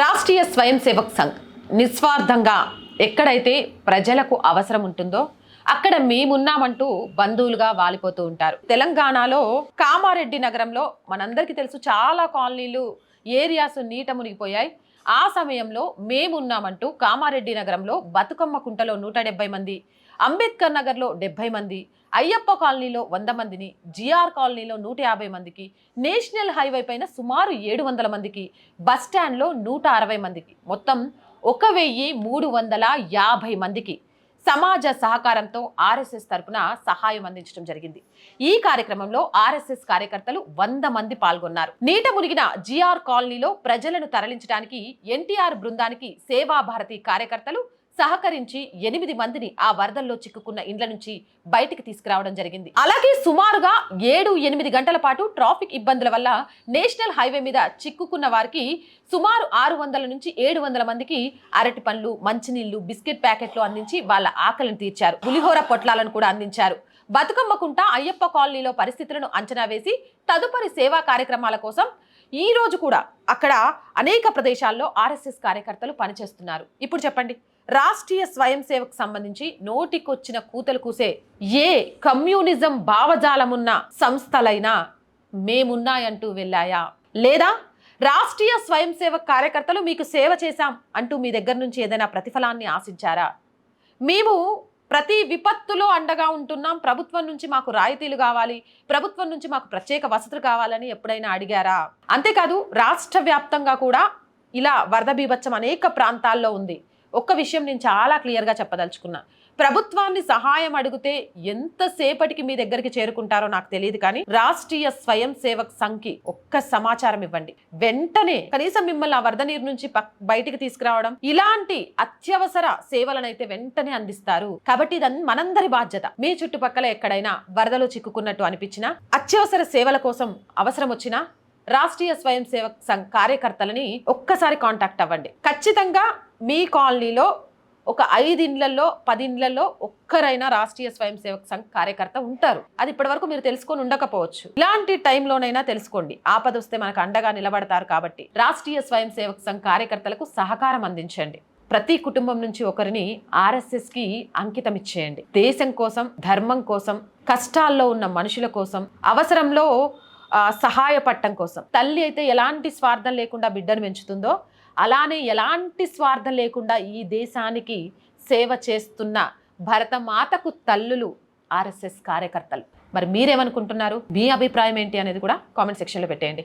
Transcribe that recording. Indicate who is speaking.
Speaker 1: రాష్ట్రీయ స్వయం సేవక్ సంఘ్ నిస్వార్థంగా ఎక్కడైతే ప్రజలకు అవసరం ఉంటుందో అక్కడ మేమున్నామంటూ బంధువులుగా వాలిపోతూ ఉంటారు. తెలంగాణలో కామారెడ్డి నగరంలో మనందరికీ తెలుసు చాలా కాలనీలు ఏరియాస్ నీట మునిగిపోయాయి. ఆ సమయంలో మేమున్నామంటూ కామారెడ్డి నగరంలో బతుకమ్మ కుంటలో నూట మంది అంబేద్కర్ నగర్లో డెబ్బై మంది అయ్యప్ప కాలనీలో వంద మందిని జిఆర్ కాలనీలో నూట యాభై మందికి నేషనల్ హైవే పైన సుమారు ఏడు వందల మందికి బస్టాండ్లో నూట అరవై మందికి మొత్తం ఒక వెయ్యి మూడు వందల యాభై మందికి సమాజ సహకారంతో ఆర్ఎస్ఎస్ తరపున సహాయం అందించడం జరిగింది. ఈ కార్యక్రమంలో ఆర్ఎస్ఎస్ కార్యకర్తలు వంద మంది పాల్గొన్నారు. నీట మునిగిన జిఆర్ కాలనీలో ప్రజలను తరలించడానికి ఎన్టీఆర్ బృందానికి సేవా భారతి కార్యకర్తలు సహకరించి ఎనిమిది మందిని ఆ వరదల్లో చిక్కుకున్న ఇండ్ల నుంచి బయటికి తీసుకురావడం జరిగింది. అలాగే సుమారుగా ఏడు ఎనిమిది గంటల పాటు ట్రాఫిక్ ఇబ్బందుల వల్ల నేషనల్ హైవే మీద చిక్కుకున్న వారికి సుమారు ఆరు వందల నుంచి ఏడు వందల మందికి అరటి పండ్లు మంచినీళ్ళు బిస్కెట్ ప్యాకెట్లు అందించి వాళ్ళ ఆకలిని తీర్చారు. పులిహోర పొట్లాలను కూడా అందించారు. బతుకమ్మకుంట అయ్యప్ప కాలనీలో పరిస్థితులను అంచనా వేసి తదుపరి సేవా కార్యక్రమాల కోసం ఈ రోజు కూడా అక్కడ అనేక ప్రదేశాల్లో ఆర్ఎస్ఎస్ కార్యకర్తలు పనిచేస్తున్నారు. ఇప్పుడు చెప్పండి. రాష్ట్రీయ స్వయం సేవకు సంబంధించి నోటికొచ్చిన కూతలు కూసే ఏ కమ్యూనిజం భావజాలమున్న సంస్థలైనా మేమున్నాయంటూ వెళ్ళాయా? లేదా రాష్ట్రీయ స్వయం సేవక్ కార్యకర్తలు మీకు సేవ చేశాం అంటూ మీ దగ్గర నుంచి ఏదైనా ప్రతిఫలాన్ని ఆశించారా? మేము ప్రతి విపత్తులో అండగా ఉంటున్నాం. ప్రభుత్వం నుంచి మాకు రాయితీలు కావాలి. ప్రభుత్వం నుంచి మాకు ప్రత్యేక వసతులు కావాలని ఎప్పుడైనా అడిగారా? అంతేకాదు రాష్ట్ర వ్యాప్తంగా కూడా ఇలా వరద బీభత్సం అనేక ప్రాంతాల్లో ఉంది. ఒక్క విషయం నేను చాలా క్లియర్గా చెప్పదలుచుకున్నా. ప్రభుత్వాన్ని సహాయం అడిగితే ఎంతసేపటికి మీ దగ్గరికి చేరుకుంటారో నాకు తెలియదు కానీ రాష్ట్రీయ స్వయం సేవక్ సంఘ్కి ఒక్క సమాచారం ఇవ్వండి. వెంటనే కనీసం మిమ్మల్ని ఆ వరద నీరు నుంచి పక్- బయటికి తీసుకురావడం ఇలాంటి అత్యవసర సేవలనైతే వెంటనే అందిస్తారు. కాబట్టి ఇది మనందరి బాధ్యత. మీ చుట్టుపక్కల ఎక్కడైనా వరదలో చిక్కుకున్నట్టు అనిపించినా అత్యవసర సేవల కోసం అవసరం వచ్చినా రాష్ట్రీయ స్వయం సేవక్ సంఘ్ కార్యకర్తలని ఒక్కసారి కాంటాక్ట్ అవ్వండి. ఖచ్చితంగా మీ కాలనీలో ఒక ఐదు ఇండ్లలో పది ఇండ్లలో ఒక్కరైనా రాష్ట్రీయ స్వయం సేవక సంఘ్ కార్యకర్త ఉంటారు. అది ఇప్పటివరకు మీరు తెలుసుకొని ఉండకపోవచ్చు. ఇలాంటి టైంలోనైనా తెలుసుకోండి. ఆపద వస్తే మనకు అండగా నిలబడతారు కాబట్టి రాష్ట్రీయ స్వయం సేవక సంఘ్ కార్యకర్తలకు సహకారం అందించండి. ప్రతి కుటుంబం నుంచి ఒకరిని ఆర్ఎస్ఎస్కి అంకితం ఇచ్చేయండి. దేశం కోసం ధర్మం కోసం కష్టాల్లో ఉన్న మనుషుల కోసం అవసరంలో సహాయపట్టం సహాయపడటం కోసం. తల్లి అయితే ఎలాంటి స్వార్థం లేకుండా బిడ్డను పెంచుతుందో అలానే ఎలాంటి స్వార్థం లేకుండా ఈ దేశానికి సేవ చేస్తున్న భరతమాతకు తల్లులు ఆర్ఎస్ఎస్ కార్యకర్తలు. మరి మీరేమనుకుంటున్నారు? మీ అభిప్రాయం ఏంటి అనేది కూడా కామెంట్ సెక్షన్లో పెట్టేయండి.